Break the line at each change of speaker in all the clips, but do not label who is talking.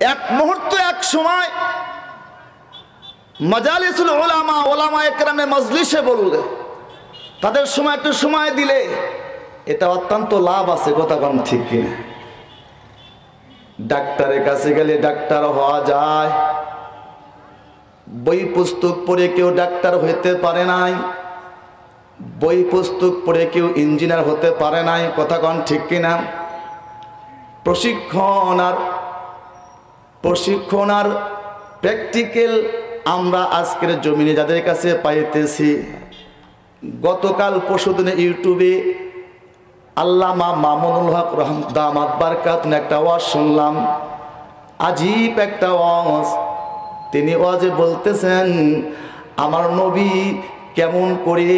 এক মুহূর্ত, এক সময় মাজালিসুল ওলামা ওলামা একরামে মজলিসে বললে, তাদের সময় একটু সময় দিলে, এটা অত্যন্ত লাভ আছে, কথা কম ঠিক কিনা? ডাক্তারের কাছে গেলে ডাক্তার হওয়া যায়। বই পুস্তক পড়ে কেউ ডাক্তার হইতে পারে নাই। বই পুস্তক পড়ে কেউ ইঞ্জিনিয়ার হতে পারে নাই, কথা কন ঠিক কিনা? প্রশিক্ষণ আর প্রশিক্ষণ আর প্র্যাকটিক্যাল আমরা আজকের জমিনে যাদের কাছে পাইতেছি, গতকাল পরশুদিনে ইউটিউবে আল্লামা মামুনুল হক রহম দামাত বারকাত একটা ওয়াজ শুনলাম। আজীব একটা ওয়াজ। তিনি ওয়াজে বলতেছেন, আমার নবী কেমন করে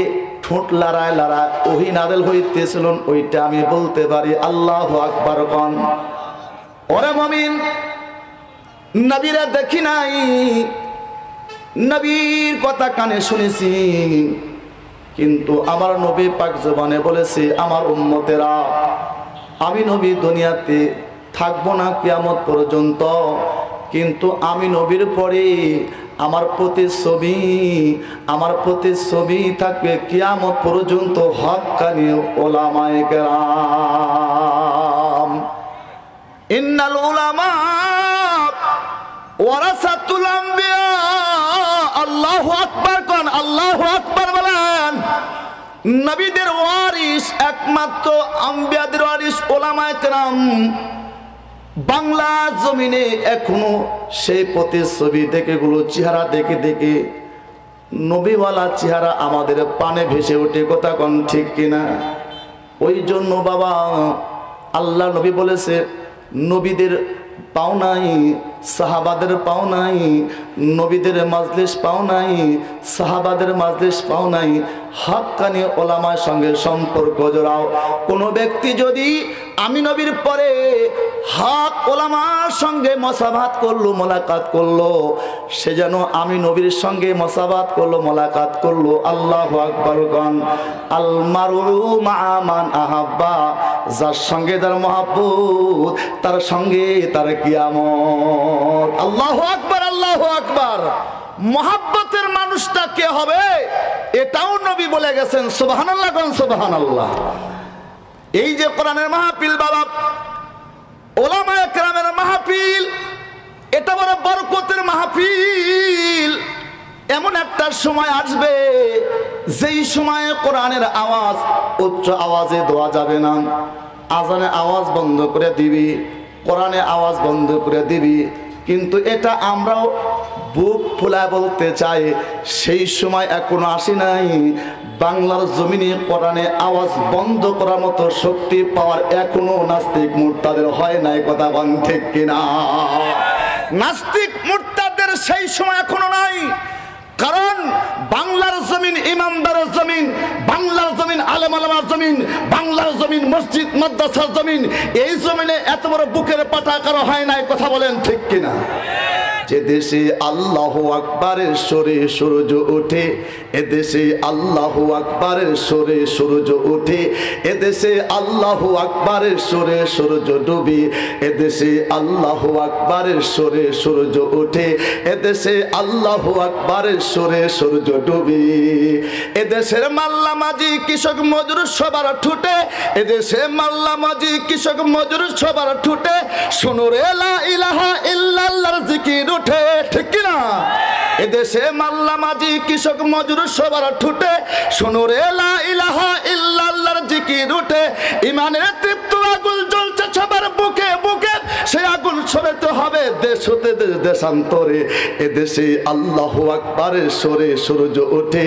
ঠোঁট লড়ায় লড়ায় ওহি নাদেল হইতেছিলেন, ওইটা আমি বলতে পারি আল্লাহ আকবার কন ওরে মমিন নবীরা দেখি নাই। নবীর কথা কানে শুনেছি। কিন্তু আমার নবী পাক জবানে বলেছে, আমার উন্মতেরা আমি নবী দুনিয়াতে থাকব না কিয়ামত পর্যন্ত। কিন্তু আমি নবীর পরে আমার প্রতিচ্ছবি আমার প্রতিচ্ছবি থাকবে কিয়ামত পর্যন্ত হকানি ওলামায় কেরাম। ইন্নাল উলামা আম্বিয়া নবীদের একমাত্র আম্বিয়াদের বাংলা জমিনে এখনও সেই প্রতিচ্ছবি দেখে গুলো, চেহারা দেখে দেখে নবীওয়ালা চেহারা আমাদের পানে ভেসে ওঠে, কথা কন ঠিক কিনা? ওই জন্য বাবা, আল্লাহ নবী বলেছে, নবীদের পাও নাই, সাহাবাদের পাও নাই, নবীদের মাজলিস পাও নাই, সাহাবাদের মাজলিস পাও নাই। হাক্কানি ওলামার সঙ্গে সম্পর্ক জোড়াও। কোনো ব্যক্তি যদি আমি নবীর পরে হক ওলামার সঙ্গে মশাভাত করল, মোলাকাত করল। সে যেন আমি নবীর সঙ্গে মশাবাত করল, মোলাকাত করল। আল্লাহ আকবর গন আল আহাব্বা। যার সঙ্গে তার মহাব্বুত, তার সঙ্গে তার কিয়ামত। আল্লাহ আকবার আল্লাহ আকবার। মহাব্বতের মানুষটা কে হবে? এটাও নবী বলে গেছেন সুবাহান আল্লাহ সুবাহান আল্লাহ এই যে কোরআনের মাহফিল, বাবা ওলামা একরামের মাহফিল, এটা বড় বরকতের মাহফিল। এমন একটা সময় আসবে, যেই সময়ে কোরআনের আওয়াজ, উচ্চ আওয়াজে দেওয়া যাবে না। আজানে আওয়াজ বন্ধ করে দিবি, কোরআনে আওয়াজ বন্ধ করে দিবি। কিন্তু এটা আমরাও বুক ফুলা বলতে চাই, সেই সময় এখনও আসি নাই। বাংলার জমিনে কোরআনে আওয়াজ বন্ধ করার মতো শক্তি পাওয়ার এখনও নাস্তিক মুরতাদের হয় নাই কথা বন ঠিক কিনা? নাস্তিক মুরতাদের সেই সময় এখনও নাই। কারণ বাংলার জমিন ইমানদারের জমিন, বাংলার জমিন আলেম আলমার জমিন, বাংলার জমিন মসজিদ, মাদ্রাসার জমিন, এই জমিনে এত বড় বুকের পাটা কারও হয় নাই, কথা বলেন ঠিক কিনা? যে দেশে আল্লাহ আকবরের সরে সূর্য ওঠে এদেশে আল্লাহ আকবরের সরে সূর্য ওঠে এদেশে আল্লাহ আকবরের সরে সূর্য ডুবে এদেশে আল্লাহ আকবরের সরে সূর্য ওঠে এদেশে আল্লাহ আকবরের সরে সূর্য ডুবে এদেশের মাল্লা মাঝি কৃষক মজুর সবার ঠুটে এদেশে মাল্লা মাঝি কৃষক মজুর সবার ঠুটে। শুনুরে লা ইলাহা ইল্লাল্লাহর জিকির উঠে, ঠিক কিনা এদেশে মাল্লা মাঝি কৃষক মজুর সবার ঠুটে শুনুরে লা ইলাহা ইল্লাল্লাহর জিকির উঠে। ইমানের তৃপ্ত আগুল সে আগুন ছড়াতে হবে দেশ হতে দেশ দেশান্তরে। এদেশে আল্লাহ আকবারের সরে সূর্য ওঠে।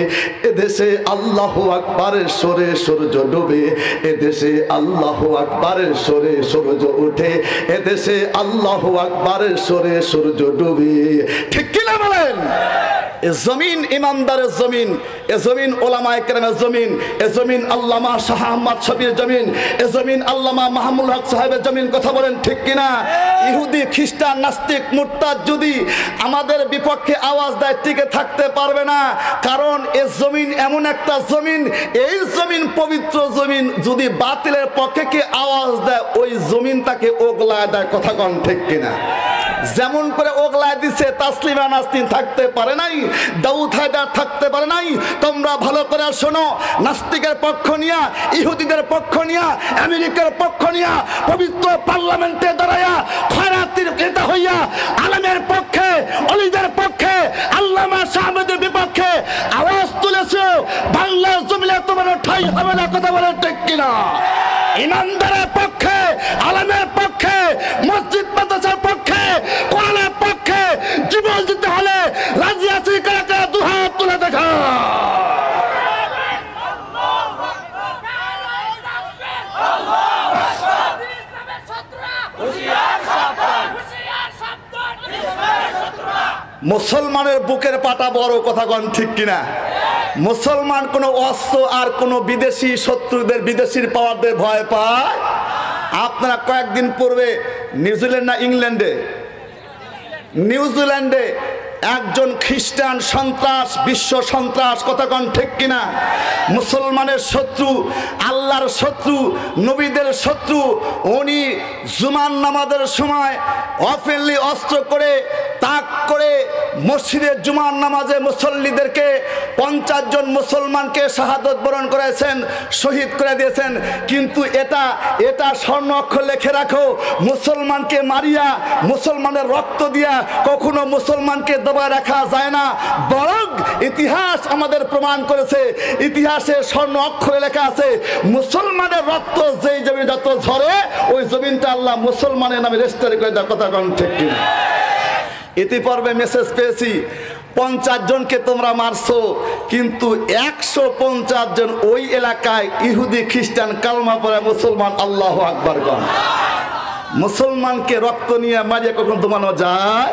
এদেশে আল্লাহ আকবারের সরে সূর্য ডুবে। এদেশে আল্লাহ আকবারের সরে সূর্য ওঠে। এদেশে আল্লাহ আকবারের সরে সূর্য ডুবে। ঠিক কিনা বলেন? এ জমিন, ইমানদারের জমিন, এ জমিন ওলামা একরামের জমিন, এ জমিন আল্লামা শাহ আহমদ শফির জমিন, এ জমিন আল্লামা মাহমুল হক সাহেবের জমিন, কথা বলেন ঠিক কিনা? ইহুদি, খ্রিস্টান, নাস্তিক, মুরতাদ যদি আমাদের বিপক্ষে আওয়াজ দেয়, টিকে থাকতে পারবে না। কারণ এ জমিন এমন একটা জমিন, এই জমিন পবিত্র জমিন, যদি বাতিলের পক্ষে কে আওয়াজ দেয়, ওই জমিন তাকে ওগলা দেয়, কথা কন ঠিক কিনা? যেমন করে ওগলায় দিছে, তাসলিমা নাস্তিন থাকতে পারে নাই, দাউদ থাকতে পারে নাই। তোমরা ভালো করে শোনো, নাস্তিকের পক্ষ নিয়া, ইহুদিদের পক্ষ নিয়া, আমেরিকার পক্ষ নিয়া, পবিত্র পার্লামেন্টে দাঁড়াইয়া খয়রাতির নেতা হইয়া, আলমের পক্ষে, অলিদের পক্ষে, আল্লামা সাহমেদের বিপক্ষে আওয়াজ তুলেছো, বাংলার জমিলে তোমার ঠাই হবে না, কথা বলে ঠিক কিনা? ইমানদারের পক্ষে আলমের পক্ষে, মসজিদ মাদ্রাসার পক্ষে, কোরআনের পক্ষে জীবন দিতে হলে রাজি আছি দুহাত তুলে দেখা। মুসলমানের বুকের পাটা বড় কথা কন ঠিক কিনা? মুসলমান কোনো অস্ত্র আর কোনো বিদেশি শত্রুদের, বিদেশির পাওয়ারদের ভয় পায়? আপনারা কয়েকদিন পূর্বে নিউজিল্যান্ড না ইংল্যান্ডে? নিউজিল্যান্ডে একজন খ্রিস্টান সন্ত্রাস, বিশ্ব সন্ত্রাস কতক্ষণ ঠিক কিনা? মুসলমানের শত্রু, আল্লাহর শত্রু, নবীদের শত্রু, উনি জুমান নামাজের সময় অফেনলি অস্ত্র করে, তাক করে মসজিদের জুমান নামাজে মুসল্লিদেরকে পঞ্চাশ জন মুসলমানকে শাহাদত বরণ করেছেন, শহীদ করে দিয়েছেন। কিন্তু এটা এটা স্বর্ণ অক্ষর লেখে রাখো, মুসলমানকে মারিয়া, মুসলমানের রক্ত দিয়া কখনো মুসলমানকে দবায় রাখা যায় না। বরং ইতিহাস আমাদের প্রমাণ করেছে। ইতিহাসে স্বর্ণ অক্ষরে লেখা আছে, মুসলমানের রক্ত যেই জমি যত ঝরে, ওই জমিনটা আল্লাহ মুসলমানের নামে রেজিস্টার করে দেওয়ার কথা কন, ঠিক কিনা ইতিপর্বে মেসেজ পেয়েছি, পঞ্চাশ জনকে তোমরা মারছো, কিন্তু একশো পঞ্চাশ জন ওই এলাকায় ইহুদি, খ্রিস্টান, কালমা পরে মুসলমান, আল্লাহ আকবর গণ মুসলমানকে রক্ত নিয়ে মারিয়ে কখন দমানো যায়?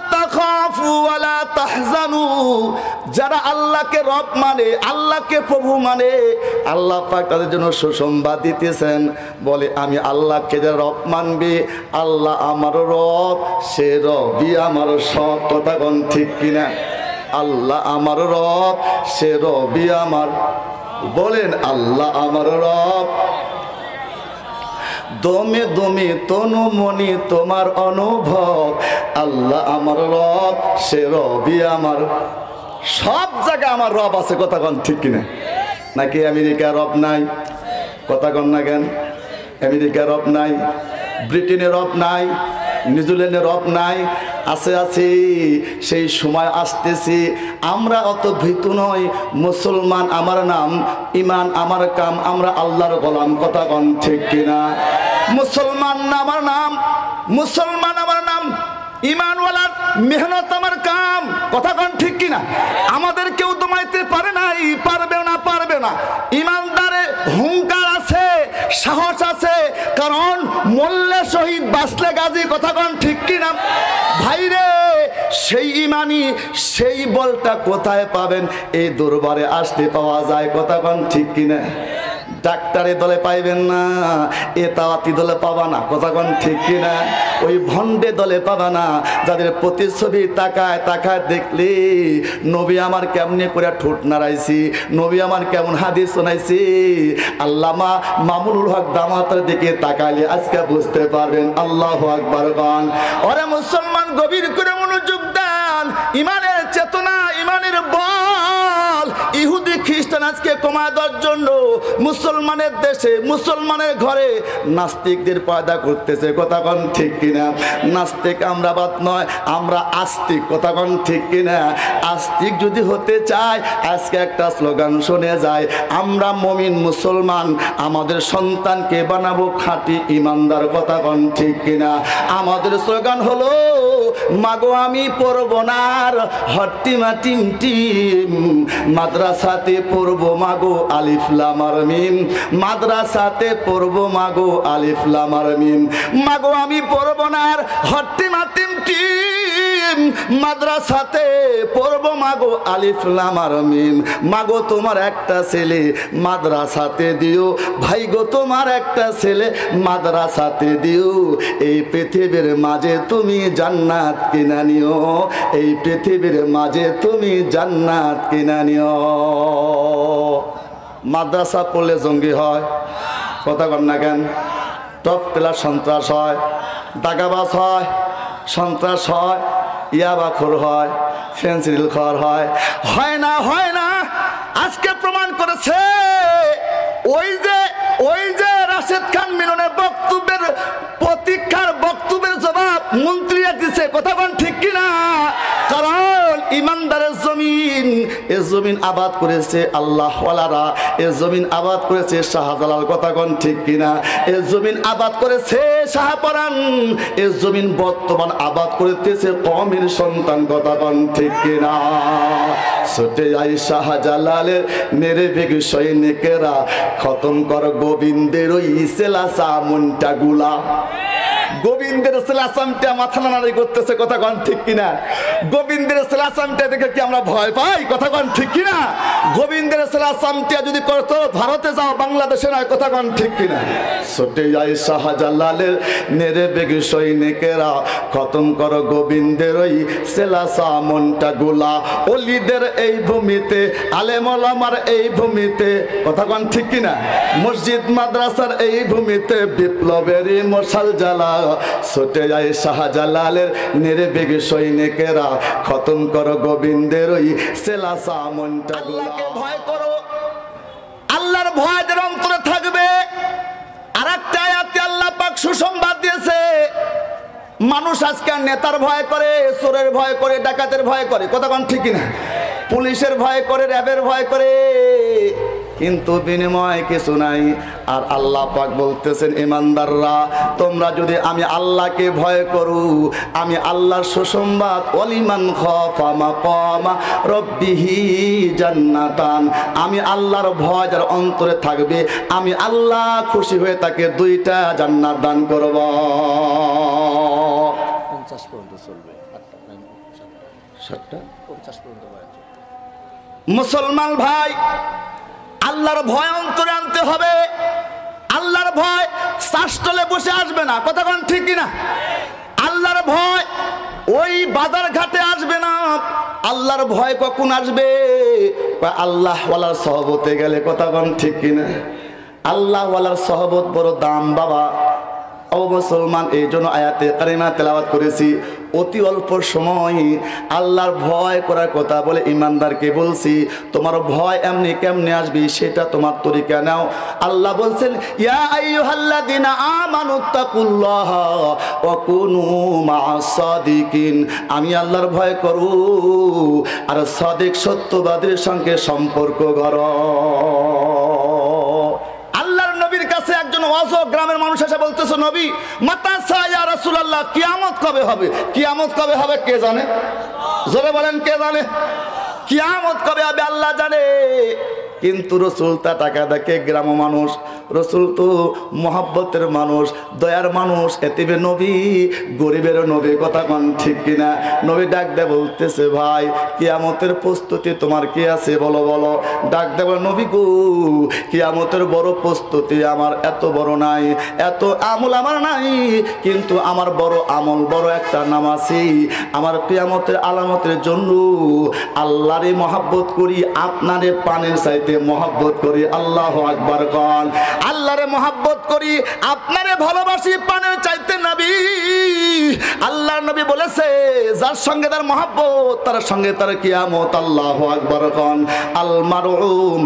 তাহজানু যারা আল্লাহকে রব মানে আল্লাহকে প্রভু মানে আল্লাহ পাক তাদের জন্য সুসংবাদ দিতেছেন। বলে, আমি আল্লাহকে যে রব মানবি, আল্লাহ আমার রব, সে রবি আমার সব। কথা কোন ঠিক কিনা? আল্লাহ আমার রব, সে রবি আমার। বলেন, আল্লাহ আমার রব। দমে দমে তনু মনি তোমার অনুভব আল্লাহ আমার রব, সে রবি আমার। সব জায়গায় আমার রব আছে, কথা কন ঠিক কিনা? নাকি আমেরিকা রব নাই? কথা কন না কেন? আমেরিকা রব নাই ব্রিটেনের রব নাই নিউজিল্যান্ডের রব নাই, আছে আছে, সেই সময় আসতেছি। আমরা অত ভীতু নয় মুসলমান আমার নাম ইমান আমার কাম, আমরা আল্লাহর গোলাম, কথা কন ঠিক কিনা? মুসলমান আমার নাম, মুসলমান আমার ইমানওয়ালার মেহনত আমার কাম। কথা কন ঠিক কিনা? আমাদের কেউ দমাইতে পারে নাই, পারবে না পারবে না। ইমানদারে হুঙ্কার আছে, সাহস আছে, কারণ মল্লে শহীদ বাসলে গাজী, কথা কন ঠিক কিনা? ভাইরে, সেই ইমানি, সেই বলটা কোথায় পাবেন? এই দরবারে আসতে পাওয়া যায়, কথা কন ঠিক কিনা? ডাক্তারে দলে পাইবেন না, এ তাওয়াতি দলে পাবা না, কথা কন ঠিক কিনা? ওই ভণ্ডে দলে পাবা না, যাদের প্রতিচ্ছবি তাকায় তাকায় দেখলে, নবী আমার কেমনে করে ঠোঁট নাড়াইছি, নবী আমার কেমন হাদিস শোনাইছি? আল্লামা মামুনুল হক দামাতের দিকে তাকাইলে আজকে বুঝতে পারবেন, আল্লাহ আকবর গান ওরে মুসলমান গভীর করে মনোযোগ দেন, ইমানের চেতনা, ইমানের বল। ইহুদি খ্রিস্টান আজকে কমায় দেওয়ার জন্য মুসলমানের দেশে, মুসলমানের ঘরে নাস্তিকদের পয়দা করতেছে, কথা কন ঠিক কিনা? নাস্তিক আমরা বাদ নয়, আমরা আস্তিক, কথা কন ঠিক কিনা? আস্তিক যদি হতে চায়, আজকে একটা স্লোগান শুনে যায়, আমরা মমিন মুসলমান, আমাদের সন্তানকে বানাবো খাঁটি ইমানদার, কথা কন ঠিক কিনা? আমাদের স্লোগান হলো, মাগো আমি পড়ব না হট্টিমা টিম টিম মাদ্রাসাতে পড়ব মাগো আলিফ লামার মিম। মাদ্রাসাতে পড়ব মাগো আলিফ লামার মিম। মাগো আমি পড়ব না আর হট্টিমাতিম কি মাদ্রাসাতে পড়ব মাগো আলিফ লামার মিম। মাগো তোমার একটা ছেলে মাদ্রাসাতে দিও। ভাই গো তোমার একটা ছেলে মাদ্রাসাতে দিও। এই পৃথিবীর মাঝে তুমি জান্নাত কিনা নিও। এই পৃথিবীর মাঝে তুমি জান্নাত কিনা নিও। মাদ্রাসা পড়লে জঙ্গি হয়। কথা কর না কেন? টপ প্লাস সন্ত্রাস হয়। দাগাবাজ হয়। সন্ত্রাস হয়। ইয়াবাখর হয় ফেন্সিল খর হয়। হয় না হয় না, আজকে প্রমাণ করেছে ওই যে ওই যে রাশেদ খান মিলনের বক্তব্যের এ জমিন আবাদ করেছে আল্লাহ ওয়ালারা এ জমিন আবাদ করেছে শাহজালাল কথা কোন ঠিক কিনা? এ জমিন আবাদ করেছে শাহপরান এ জমিন বর্তমান আবাদ করতেছে কমের সন্তান কথা কোন ঠিক কিনা? ছুটে যাই শাহজালালের মেরে বেগ সৈনিকেরা খতম কর গোবিন্দের ওই সেলাসা মনটা গুলা। গোবিন্দের সেলাসামটা মাথা নাড়াড়ি করতেছে, কথা কন ঠিক কিনা? গোবিন্দের সেলাসামটা দেখে কি আমরা ভয় পাই? কথা কন ঠিক কিনা? গোবিন্দের সেলাসামটা যদি করতো, ভারতে যাও, বাংলাদেশে নয়, কথা কন ঠিক কিনা? ছুটে যায় শাহজালালের নেড়ে বেগে সৈনিকেরা, খতম করো গোবিন্দের ওই সেলাসা মনটা গোলা। অলিদের এই ভূমিতে আলেমলামার এই ভূমিতে, কথা কন ঠিক কিনা? মসজিদ, মাদ্রাসার এই ভূমিতে, বিপ্লবেরই মশাল জ্বালা ছুটে যায় শাহজালালের নেড়ে বেগে সৈনিকেরা। খতম করো গোবিন্দের ওই সেলাসা মনটা ভয় করো। আল্লাহর ভয় যার অন্তরে থাকবে। আর একটা আয়াতে আল্লাহ পাক সুসংবাদ দিয়েছে। মানুষ আজকে নেতার ভয় করে, চোরের ভয় করে, ডাকাতের ভয় করে। কথা কোন ঠিক না পুলিশের ভয় করে, র্যাবের ভয় করে। কিন্তু বিনিময় কিছু নাই। আর আল্লাহ পাক বলতেছেন ইমানদাররা তোমরা যদি আমি আল্লাহকে ভয় করু আমি আল্লাহর সুসংবাদ অলিমান রব্বিহি জান্নাতান। আমি আল্লাহর ভয় যার অন্তরে থাকবে আমি আল্লাহ খুশি হয়ে তাকে দুইটা জান্নাত দান করব।
পঞ্চাশ পর্যন্ত চলবে। আটটা পঞ্চাশ পর্যন্ত
মুসলমান ভাই আল্লাহর ভয় অন্তরে আনতে হবে। আল্লাহর ভয় শ্বাসতলে বসে আসবে না। কথা কোন ঠিক কিনা? আল্লাহর ভয় ওই বাজার ঘাটে আসবে না। আল্লাহর ভয় কখন আসবে? আল্লাহ ওয়ালার সহবতে গেলে কথা কোন ঠিক কিনা? আল্লাহ ওয়ালার সহবত বড় দাম বাবা। ও মুসলমান, এই জন্য আয়াতে কারিমা তেলাওয়াত করেছি। অতি অল্প সময় আল্লাহর ভয় করার কথা বলে ইমানদারকে বলছি, তোমার ভয় এমনি কেমনে আসবি সেটা তোমার তরিকা নাও। আল্লাহ বলছেন আমি আল্লাহর ভয় করু, আর সাদিক সত্যবাদীর সঙ্গে সম্পর্ক নবীর একজন অজ গ্রামের মানুষ এসে বলতেছে, নবী মাতা সায়া রাসূলুল্লাহ, কিয়ামত কবে হবে? কিয়ামত কবে হবে, কে জানে? জোরে বলেন, কে জানে? কিয়ামত কবে হবে, আল্লাহ জানে। কিন্তু রসুল তা টাকা দেখে গ্রাম মানুষ রসুল তো মহাব্বতের মানুষ, দয়ার মানুষ এতিবে নবী, গরিবের নবী কথা কন ঠিক কিনা? নবী ডাক দে বলতেছে, ভাই, কিয়ামতের প্রস্তুতি তোমার কি আছে? বলো বলো। ডাক দেব নবী গো, কিয়ামতের বড় প্রস্তুতি আমার এত বড় নাই, এত আমল আমার নাই, কিন্তু আমার বড় আমল, বড় একটা নাম আছে। আমার কিয়ামতের আলামতের জন্য আল্লাহরে মহাব্বত করি আপনারে পানের চাইতে মহাব্বত করি। আল্লাহ আকবার কন। আল্লাহরে মহাব্বত করি, আপনারে ভালোবাসি পানের চাইতে নাবি। আল্লাহ নবী বলেছে, যার সঙ্গে তার মহাব্বত, তার সঙ্গে তার কিয়ামত, আল্লাহ আকবর কন। আলমারু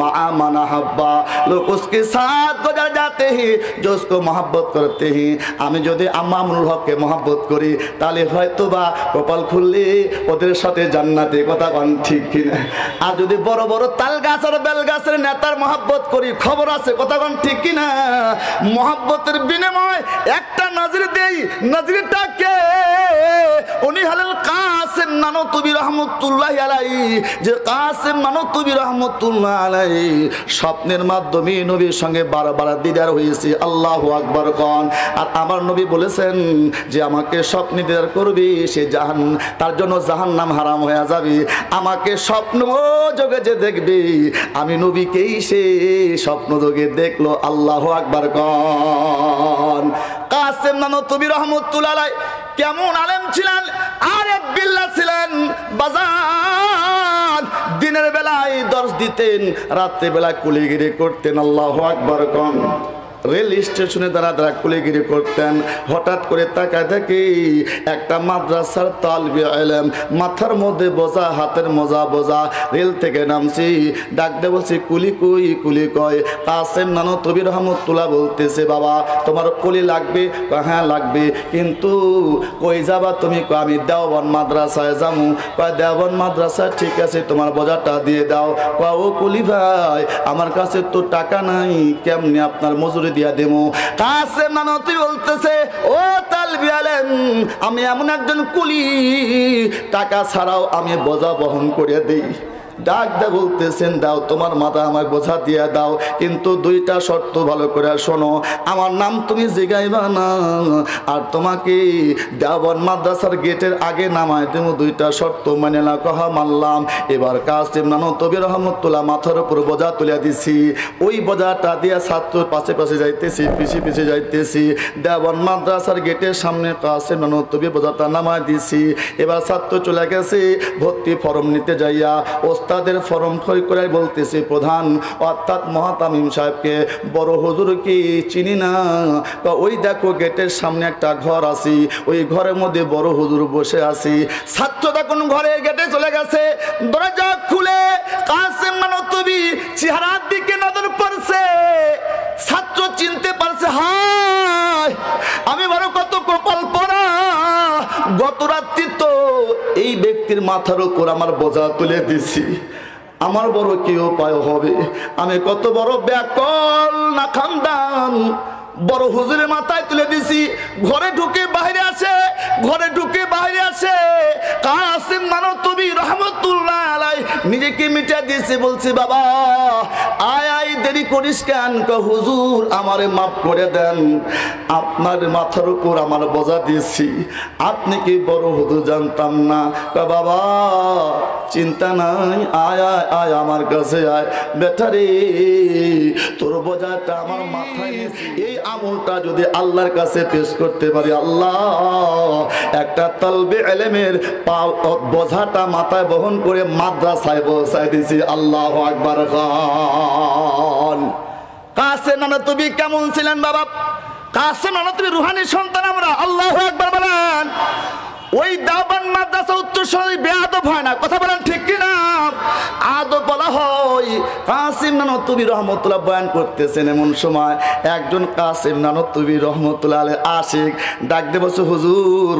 মানা মাহাব্বা লোক উসকে সাথ যাতে হি মহাব্বত করতে হি আমি যদি আমামুল হককে মহাব্বত করি, তাহলে হয়তো বা কপাল খুললে ওদের সাথে জান্নাতে কথা কন, ঠিক কিনা? আর যদি বড় বড় তাল গাছ আর বেল গাছের নেতার মহাব্বত করি, খবর আছে, কথা কন, ঠিক কিনা? মোহাব্বতের বিনিময় একটা নজর দেই, নজরটাকে। উনি হলেন কাসেম নানতুবি রহমতুল্লাহ আলাই যে কাসেম নানতুবি রহমতুল্লাহ আলাই স্বপ্নের মাধ্যমে নবীর সঙ্গে বারবার দিদার হয়েছে। আল্লাহ আকবর কন। আর আমার নবী বলেছেন যে, আমাকে স্বপ্নে দিদার করবি, সে জাহান তার জন্য জাহান নাম হারাম হয়ে যাবে। আমাকে স্বপ্ন যোগে যে দেখবে, আমি নবীকেই সে স্বপ্ন যোগে দেখল। আল্লাহ আকবর কন। কাসেম নানো, তুমি রহমতুল্লাহ। কেমন আলেম ছিলেন? আর এক বিল্লা ছিলেন বাজার। দিনের বেলায় দর্শ দিতেন রাত্রে বেলায় কুলিগিরি করতেন, আল্লাহ আকবর কন। রেল স্টেশনে দাঁড়া দাঁড়া কুলিগিরি করতেন। হঠাৎ করে তাকায় দেখি একটা মাদ্রাসার তালবি এলেম মাথার মধ্যে বোঝা, হাতের মোজা বোঝা। রেল থেকে নামছি, ডাকতে বলছি, কুলি কুই, কুলি কয়? কাসেম নানো তবি রহমতুল্লাহ বলতেছে, বাবা, তোমার কুলি লাগবে? হ্যাঁ লাগবে। কিন্তু কই যাবা তুমি? আমি দেওবন মাদ্রাসায় যামু। কয় দেওবন মাদ্রাসা, ঠিক আছে, তোমার বোঝাটা দিয়ে দাও। কয়, ও কুলি ভাই, আমার কাছে তো টাকা নাই। কেমনি আপনার মজুরি দিয়া দেবো কাসেম নানো তুই বলতেছে, ও তালবি আলেম, আমি এমন একজন কুলি, টাকা ছাড়াও আমি বোঝা বহন করে দিই। ডাক দা বলতেছেন, দাও, তোমার মাথা আমাকে বোঝা দিয়া দাও। কিন্তু দুইটা শর্ত ভালো করে শোনো। আমার নাম তুমি জিগাইবা না। আর তোমাকে দেওয়ান মাদ্রাসার গেটের আগে নামায় তুমি দুইটা শর্ত। মানে না কহা মানলাম এবার কাসিম নানো তবির রহমতুল্লাহ মাথার উপর বোঝা তুলে দিছি। ওই বোঝাটা দিয়ে ছাত্র পাশে পাশে যাইতেছি পিছিয়ে পিছিয়ে যাইতেছি। দেওয়ান মাদ্রাসার গেটের সামনে কাসিম নানো তবি বোঝাটা নামায় দিছি। এবার ছাত্র চলে গেছে, ভর্তি ফর্ম নিতে যাইয়া ওস্তাদের ফর্ম খই করে বলতেছে প্রধান, অর্থাৎ মহাতামিম সাহেবকে, বড় হুজুর কি চিনি না? বা ওই দেখো গেটের সামনে একটা ঘর আছি, ওই ঘরের মধ্যে বড় হুজুর বসে আছি। ছাত্র তখন ঘরের গেটে চলে গেছে, দরজা খুলে কাসেম মানতবি চেহারার দিকে নজর পড়ছে। ছাত্র চিনতে পারছে, হায়, আমি বড় কত কপাল পরা, গত রাত্রি তো এই ব্যক্তির মাথার উপর আমার বোঝা তুলে দিছি। আমার বড় কি উপায় হবে। আমি কত বড় ব্যাকল না খানদান। বড় হুজুরের মাথায় তুলে দিছি। ঘরে ঢুকে বাইরে আসে। ঘরে ঢুকে বাইরে আসে। কাসিম মানো, তুমি রহমতুল্লাহ আলাই। নিজেকে মিটা দিয়েছে, বলছে, বাবা, আয় আয়, দেরি করিস কেন হুজুর, আমারে মাফ করে দেন। আপনার মাথার উপর আমার বোঝা দিয়েছি। আপনি কি বড় হুজুর জানতাম না? বাবা, চিন্তা নাই। আয় আয় আয়, আমার কাছে আয়। বেটারে, তোর বোঝাটা আমার মাথায় এই আমলটা যদি আল্লাহর কাছে পেশ করতে পারি, আল্লাহ, একটা তলবে এলেমের পা- বোঝাটা মাথায় বহন করে মাদ্রাসায় বসায় দিছি। আল্লাহ আকবার, খান। কাছে নানা, তুমি কেমন ছিলেন বাবা? কাছে নানা, তুমি রুহানি সন্তান আমরা। আল্লাহ একবার বলেন। ওই দাবান মাদ্রাসা উত্তর সরাই বেয়াদব হয় না। কথা বলেন ঠিক কিনা? আদব বলা হয়, কাসিম নানতুবি রহমতুল্লাহ বয়ান করতেছেন এমন সময় একজন কাসিম নানতুবি রহমতুল্লাহ আলে আশিক ডাক বসে হুজুর,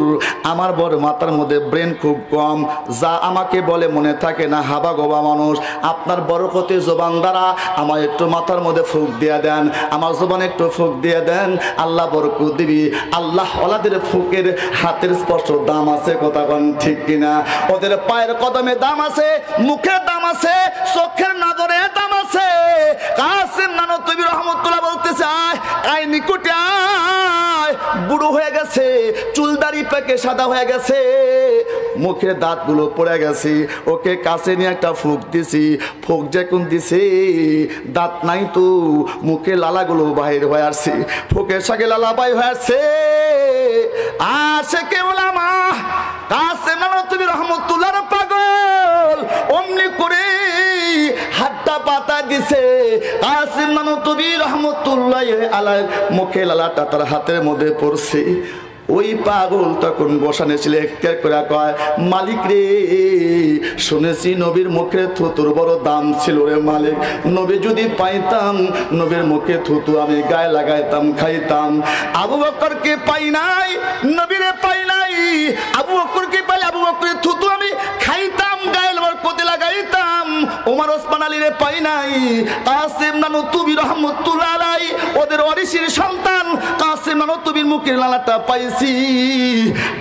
আমার বড় মাথার মধ্যে ব্রেন খুব কম। যা আমাকে বলে মনে থাকে না, হাবা গোবা মানুষ। আপনার বরকতে জোবান দ্বারা আমার একটু মাথার মধ্যে ফুক দিয়ে দেন। আমার জোবান একটু ফুক দিয়ে দেন। আল্লাহ বরকত দিবি। আল্লাহ ওলাদের ফুকের হাতের স্পর্শ দাম আছে, কথা কন ঠিক কিনা? ওদের পায়ের কদমে দাম আছে মুখের দাম আছে, চোখের নাদরে দাম আছে। কাসিম নানো তুমি রহমতুল্লাহ বলতেছে, আয় আয় নিকুটে বুড়ো হয়ে গেছে, চুলদারি পেকে সাদা হয়ে গেছে, মুখের দাঁতগুলো পড়ে গেছে, ওকে কাছে নিয়ে একটা ফুক দিছি, ফুক যখন দিছি, দাঁত নাই তো, মুখে লালাগুলো বাহির হয়ে আসছে, ফুকের সঙ্গে লালা বাই হয়ে আসছে। আসে কে ওলামা কাছে নানো তুমি রহমতুল্লাহর পাগল। অমনি করে হাতটা পাতা দিছে কাসিম তুমি রহমতুল্লাহ আলাই মুখে লালাটা তার হাতের মধ্যে পড়ছে। ওই পাগল তখন বসানে ছিল করে কয়, মালিক রে, শুনেছি নবীর মুখে থুতুর বড় দাম ছিল রে মালিক। নবী যদি পাইতাম, নবীর মুখে থুতু আমি গায়ে লাগাইতাম, খাইতাম। আবু বকরকে পাই নাই, নবীরে পাই নাই। আবু বকরকে পাই আবু বকরের থুতু আমি খাইতাম গায়ের বরকতে লাগাইতাম। ওমর, ওসমান আলীরে পাই নাই। কাসিম নানু তুবি রহমতুল্লাহ ওদের অরিসির সন্তান কাসিম নানু মুখের লালাটা পাইছি।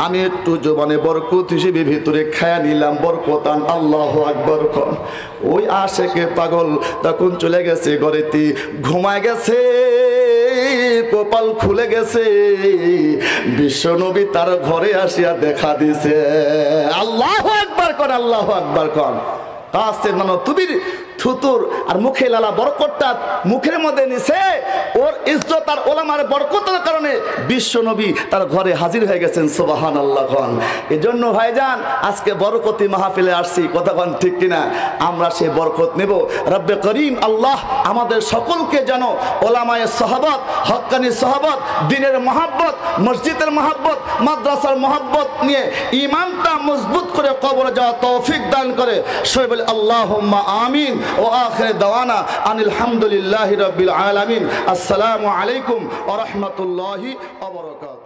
আমি একটু জবানে বরকত হিসেবে ভিতরে খায়া নিলাম, বরকতান, আল্লাহ আকবর খন ওই আশেকে পাগল তখন চলে গেছে ঘরেতে, ঘুমায় গেছে, কপাল খুলে গেছে। বিশ্বনবী তার ঘরে আসিয়া দেখা দিছে। আল্লাহ একবার কর আল্লাহ একবার কর থুতুর আর মুখে লালা বরকতটা মুখের মধ্যে নিছে, ওর ইজ্জত আর ওলামার বরকতের কারণে বিশ্ব নবী তার ঘরে হাজির হয়ে গেছেন সোবাহান আল্লাহ খান। এই জন্য ভাইজান, আজকে বরকতি মাহফিলে আসছি, কথা কন ঠিক কিনা? আমরা সেই বরকত নেব। রব্বে করিম আল্লাহ আমাদের সকলকে যেন ওলামায় সহাবত, হক্কানি সহাবত, দিনের মহাব্বত, মসজিদের মহাব্বত, মাদ্রাসার মহাব্বত নিয়ে ইমানটা মজবুত করে কবর যাওয়া তৌফিক দান করে। সবাই বলে আল্লাহ আমিন। ও আখরে দাওয়ানা আনিল হামদুলিল্লাহ রবিল আলামিন আসসালামু আলাইকুম ওয়া রাহমাতুল্লাহি ওয়া বারাকাতুহু